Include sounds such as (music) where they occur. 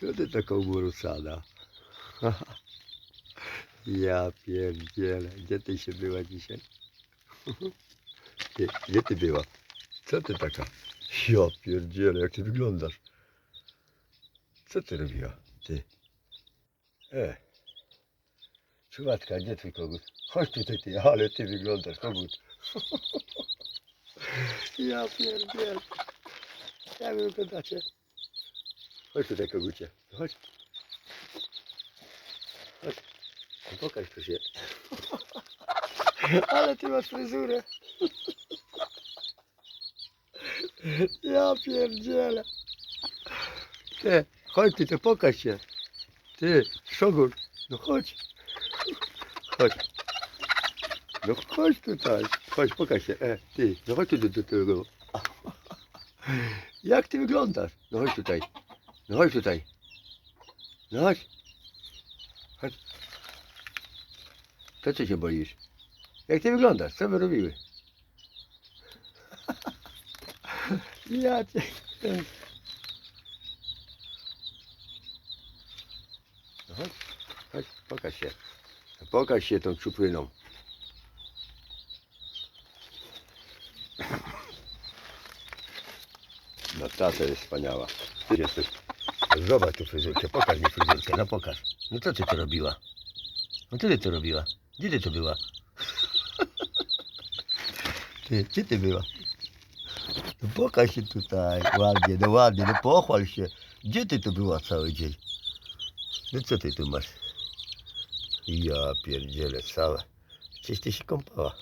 Co ty taką urusana? (laughs) Ja pierdzielę. Gdzie ty się była dzisiaj? (laughs) Ty, gdzie ty była? Co ty taka? Ja pierdzielę, jak ty wyglądasz. Co ty robiła? Ty. E. Czułatka, gdzie twój kogut? Chodź tutaj ty, ale ty wyglądasz, kogut. (laughs) Ja pierdzielę. Jak wy wyglądacie? Chodź tutaj, kogucie. Chodź. Chodź. No Pokaż tu się. (laughs) Ale ty masz fryzurę. Ja pierdzielę. Ty, chodź ty, to pokaż się. Ty, szogur, no chodź. Chodź. No chodź tutaj. Chodź, pokaż się. E, ty, no chodź tu do, do tego. Jak ty wyglądasz? No chodź tutaj. No chodź tutaj. No chodź. Chodź. To co się boisz? Jak ty wyglądasz? Co wy robiły? (laughs) ja cię... No chodź, chodź, pokaż się. Pokaż się tą czupryną. No ta to jest wspaniała. Ty jesteś. Zobacz tu fryzurkę, pokaż mi fryzurkę, no pokaż. No co ty to robiła? No ty to robiła? Gdzie ty to była? (laughs) Ty, gdzie ty była? No pokaż się tutaj, ładnie, no ładnie, no pochwal się. Gdzie ty tu była cały dzień? No co ty tu masz? Ja pierdzielę całe. Gdzieś ty się kąpała.